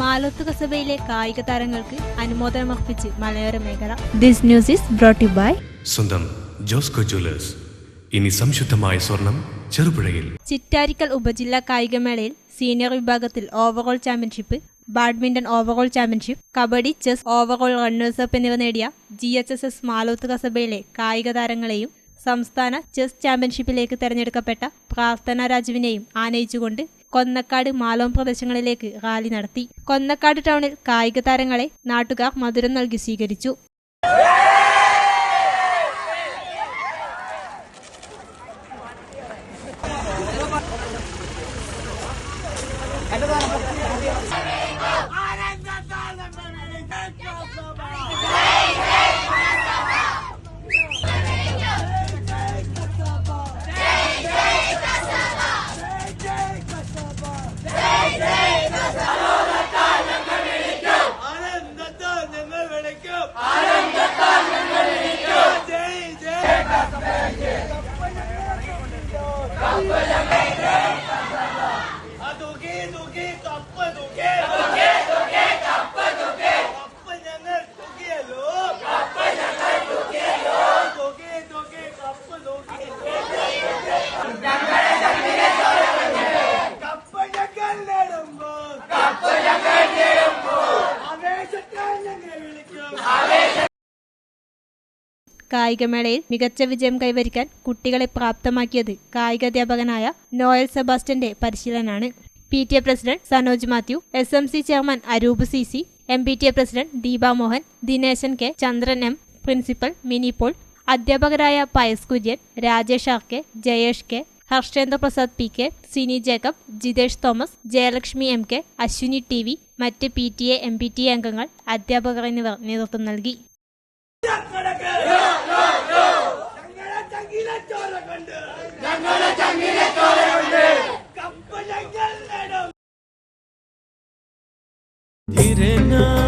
മാലോത്ത് കസബയിലെ കായിക താരങ്ങൾക്ക് അനുമോദനമർപ്പിച്ച് മലയോര മേഖല. This news is brought by സ്വന്തം ജോസ്കോ ജ്വല്ലേഴ്സ്. ഇനി സംശുദ്ധമായ സ്വർണം ചെറുപുഴയിൽ. ചിറ്റാരിക്കൽ ഉപജില്ലാ കായികമേളയിൽ സീനിയർ വിഭാഗത്തിൽ overall championship badminton overall championship kabaddi chess overall runners up എന്നിവ നേടിയ G H S S Maloth കസബയിലെ കായിക താരങ്ങളെയും സംസ്ഥാന ചെസ് ചാമ്പ്യൻഷിപ്പിലേക്ക് തെരഞ്ഞെടുക്കപ്പെട്ട പ്രാർത്ഥന രാജുവിനെയും ആനയിച്ചുകൊണ്ട് കൊന്നക്കാട് മാലോം പ്രദേശങ്ങളിലേക്ക് റാലി നടത്തി. കൊന്നക്കാട് ടൗണിൽ കായിക താരങ്ങളെ നാട്ടുകാർ മധുരം നൽകി സ്വീകരിച്ചു. കായികമേളയിൽ മികച്ച വിജയം കൈവരിക്കാൻ കുട്ടികളെ പ്രാപ്തമാക്കിയത് കായികാധ്യാപകനായ നോയൽ സെബാസ്റ്റ്യന്റെ പരിശീലനാണ് P T A president Sanoj Mathew S M C chairman Aroop C C M P T A president Deepa Mohan Dineshan K Chandran M principal Mini Paul അധ്യാപകരായ Pius Kurian Rajesh R K Jayesh K Harshendra Prasad P K Sini Jacob Jithesh Thomas Jayalakshmi M K Ashwini T V മറ്റ് P T A M P T A അംഗങ്ങൾ അധ്യാപകർ എന്നിവർ നേതൃത്വം നൽകി. ഞങ്ങളെ